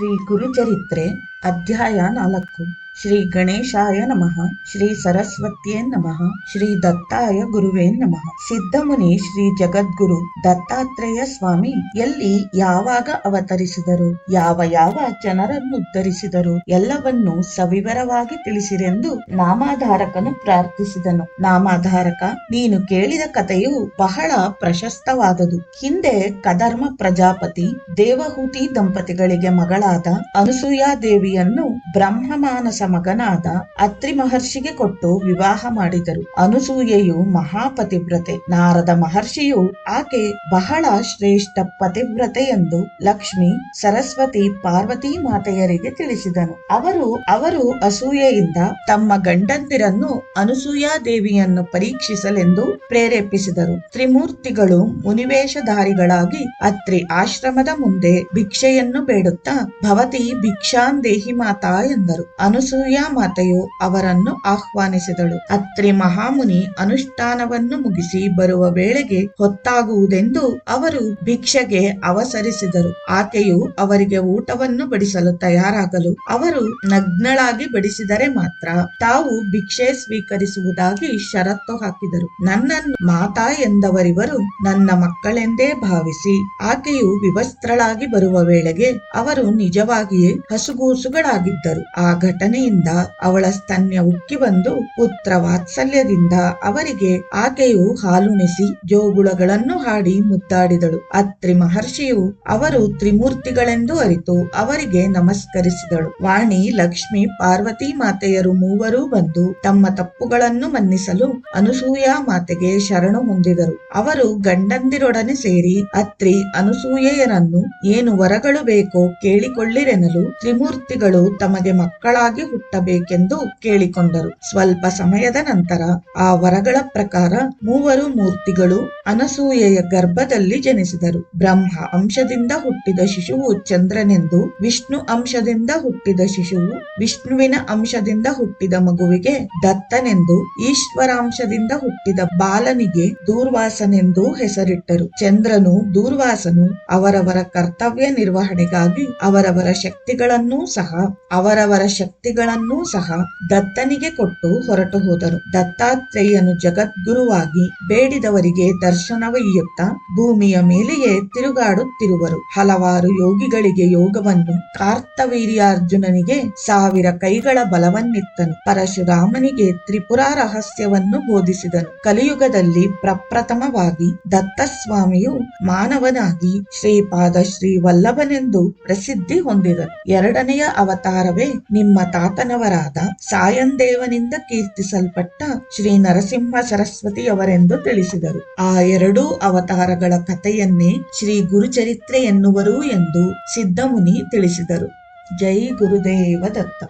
ಶ್ರೀ ಗುರುಚರಿತ್ರೆ ಅಧ್ಯಾಯ ನಾಲ್ಕು. ಶ್ರೀ ಗಣೇಶಾಯ ನಮಃ, ಶ್ರೀ ಸರಸ್ವತಿಯೇ ನಮಃ, ಶ್ರೀ ದತ್ತಾಯ ಗುರುವೇ ನಮಃ. ಸಿದ್ಧಮುನಿ ಶ್ರೀ ಜಗದ್ಗುರು ದತ್ತಾತ್ರೇಯ ಸ್ವಾಮಿ ಎಲ್ಲಿ, ಯಾವಾಗ ಅವತರಿಸಿದರು, ಯಾವ ಯಾವ ಜನರನ್ನು ಉದ್ಧರಿಸಿದರು ಎಲ್ಲವನ್ನೂ ಸವಿವರವಾಗಿ ತಿಳಿಸಿರೆಂದು ನಾಮಾಧಾರಕನು ಪ್ರಾರ್ಥಿಸಿದನು. ನಾಮಾಧಾರಕ, ನೀನು ಕೇಳಿದ ಕಥೆಯು ಬಹಳ ಪ್ರಶಸ್ತವಾದದು. ಹಿಂದೆ ಕಧರ್ಮ ಪ್ರಜಾಪತಿ, ದೇವಹೂತಿ ದಂಪತಿಗಳಿಗೆ ಮಗಳಾದ ಅನಸೂಯಾ ದೇವಿಯನ್ನು ಬ್ರಹ್ಮಮಾನಸ ಮಗನಾದ ಅತ್ರಿ ಮಹರ್ಷಿಗೆ ಕೊಟ್ಟು ವಿವಾಹ ಮಾಡಿದರು. ಅನುಸೂಯೆಯು ಮಹಾಪತಿವ್ರತೆ. ನಾರದ ಮಹರ್ಷಿಯು ಆಕೆ ಬಹಳ ಶ್ರೇಷ್ಠ ಪತಿವ್ರತೆ ಎಂದು ಲಕ್ಷ್ಮಿ, ಸರಸ್ವತಿ, ಪಾರ್ವತಿ ಮಾತೆಯರಿಗೆ ತಿಳಿಸಿದನು. ಅವರು ಅವರು ಅಸೂಯೆಯಿಂದ ತಮ್ಮ ಗಂಡಂದಿರನ್ನು ಅನುಸೂಯಾ ದೇವಿಯನ್ನು ಪರೀಕ್ಷಿಸಲೆಂದು ಪ್ರೇರೇಪಿಸಿದರು. ತ್ರಿಮೂರ್ತಿಗಳು ಮುನಿವೇಶಧಾರಿಗಳಾಗಿ ಅತ್ರಿ ಆಶ್ರಮದ ಮುಂದೆ ಭಿಕ್ಷೆಯನ್ನು ಬೇಡುತ್ತಾ, ಭವತಿ ಭಿಕ್ಷಾನ್ ದೇಹಿ ಮಾತಾ ಎಂದರು. ಅನಸೂಯಾ ಮಾತೆಯು ಅವರನ್ನು ಆಹ್ವಾನಿಸಿದಳು. ಅತ್ರಿ ಮಹಾಮುನಿ ಅನುಷ್ಠಾನವನ್ನು ಮುಗಿಸಿ ಬರುವ ವೇಳೆಗೆ ಹೊತ್ತಾಗುವುದೆಂದು ಅವರು ಭಿಕ್ಷೆಗೆ ಅವಸರಿಸಿದರು. ಆಕೆಯು ಅವರಿಗೆ ಊಟವನ್ನು ಬಡಿಸಲು ತಯಾರಾಗಲು ಅವರು ನಗ್ನಳಾಗಿ ಬಡಿಸಿದರೆ ಮಾತ್ರ ತಾವು ಭಿಕ್ಷೆ ಸ್ವೀಕರಿಸುವುದಾಗಿ ಷರತ್ತು ಹಾಕಿದರು. ನನ್ನನ್ನು ಮಾತಾ ಎಂದವರಿವರು ನನ್ನ ಮಕ್ಕಳೆಂದೇ ಭಾವಿಸಿ ಆಕೆಯು ವಿವಸ್ತ್ರಳಾಗಿ ಬರುವ ವೇಳೆಗೆ ಅವರು ನಿಜವಾಗಿಯೇ ಹಸುಗೂಸುಗಳಾಗಿದ್ದರು. ಆ ಘಟನೆಯಿಂದ ಅವಳ ಸ್ತನ್ಯ ಉಕ್ಕಿ ಬಂದು ಪುತ್ರ ವಾತ್ಸಲ್ಯದಿಂದ ಅವರಿಗೆ ಆಕೆಯು ಹಾಲುಣಿಸಿ ಜೋಗುಳಗಳನ್ನು ಹಾಡಿ ಮುದ್ದಾಡಿದಳು. ಅತ್ರಿ ಮಹರ್ಷಿಯು ಅವರು ತ್ರಿಮೂರ್ತಿಗಳೆಂದು ಅರಿತು ಅವರಿಗೆ ನಮಸ್ಕರಿಸಿದಳು. ವಾಣಿ, ಲಕ್ಷ್ಮಿ, ಪಾರ್ವತಿ ಮಾತೆಯರು ಮೂವರೂ ಬಂದು ತಮ್ಮ ತಪ್ಪುಗಳನ್ನು ಮನ್ನಿಸಲು ಅನುಸೂಯಾ ಮಾತೆಗೆ ಶರಣು ಹೊಂದಿದರು. ಅವರು ಗಂಡಂದಿರೊಡನೆ ಸೇರಿ, ಅತ್ರಿ, ಅನುಸೂಯೆಯರನ್ನು ಏನು ವರಗಳು ಬೇಕೋ ಕೇಳಿಕೊಳ್ಳಿರೆನಲು ತ್ರಿಮೂರ್ತಿಗಳು ತಮಗೆ ಮಕ್ಕಳಾಗಿ ಹುಟ್ಟಬೇಕೆಂದು ಕೇಳಿಕೊಂಡರು. ಸ್ವಲ್ಪ ಸಮಯದ ನಂತರ ಆ ವರಗಳ ಪ್ರಕಾರ ಮೂವರು ಮೂರ್ತಿಗಳು ಅನಸೂಯೆಯ ಗರ್ಭದಲ್ಲಿ ಜನಿಸಿದರು. ಬ್ರಹ್ಮ ಅಂಶದಿಂದ ಹುಟ್ಟಿದ ಶಿಶುವು ಚಂದ್ರನೆಂದು, ವಿಷ್ಣು ಅಂಶದಿಂದ ಹುಟ್ಟಿದ ಶಿಶುವು ವಿಷ್ಣುವಿನ ಅಂಶದಿಂದ ಹುಟ್ಟಿದ ಮಗುವಿಗೆ ದತ್ತನೆಂದು, ಈಶ್ವರಾಂಶದಿಂದ ಹುಟ್ಟಿದ ಬಾಲನಿಗೆ ದೂರ್ವಾಸನೆಂದು ಹೆಸರಿಟ್ಟರು. ಚಂದ್ರನು ದೂರ್ವಾಸನು, ಅವರವರ ಕರ್ತವ್ಯ ನಿರ್ವಹಣೆಗಾಗಿ ಅವರವರ ಶಕ್ತಿಗಳನ್ನೂ ಸಹ ಅವರವರ ಶಕ್ತಿಗಳನ್ನೂ ಸಹ ದತ್ತನಿಗೆ ಕೊಟ್ಟು ಹೊರಟು ಹೋದರು. ದತ್ತಾತ್ರೇಯನು ಜಗದ್ಗುರುವಾಗಿ ಬೇಡಿದವರಿಗೆ ದರ್ಶನವಯ್ಯುತ್ತಾ ಭೂಮಿಯ ಮೇಲೆಯೇ ತಿರುಗಾಡುತ್ತಿರುವರು. ಹಲವಾರು ಯೋಗಿಗಳಿಗೆ ಯೋಗವನ್ನು ಕಾರ್ತವೀರ್ಯಾರ್ಜುನನಿಗೆ ಸಾವಿರ ಕೈಗಳ ಬಲವನ್ನಿತ್ತನು. ಪರಶುರಾಮನಿಗೆ ತ್ರಿಪುರ ರಹಸ್ಯವನ್ನು ಬೋಧಿಸಿದನು. ಕಲಿಯುಗದಲ್ಲಿ ಪ್ರಪ್ರಥಮವಾಗಿ ದತ್ತಸ್ವಾಮಿಯು ಮಾನವನಾಗಿ ಶ್ರೀಪಾದ ಶ್ರೀ ವಲ್ಲಭನೆಂದು ಪ್ರಸಿದ್ಧಿ ಹೊಂದಿದನು. ಎರಡನೆಯ ಅವತಾರವೇ ನಿಮ್ಮ ತಾತನವರಾದ ಸಾಯಂದೇವನಿಂದ ಕೀರ್ತಿಸಲ್ಪಟ್ಟ ಶ್ರೀ ನರಸಿಂಹ ಸರಸ್ವತಿಯವರೆಂದು ತಿಳಿಸಿದರು. ಆ ಎರಡೂ ಅವತಾರಗಳ ಕಥೆಯನ್ನೇ ಶ್ರೀ ಗುರುಚರಿತ್ರೆ ಎನ್ನುವರು ಎಂದು ಸಿದ್ಧಮುನಿ ತಿಳಿಸಿದರು. ಜೈ ಗುರುದೇವ ದತ್ತ.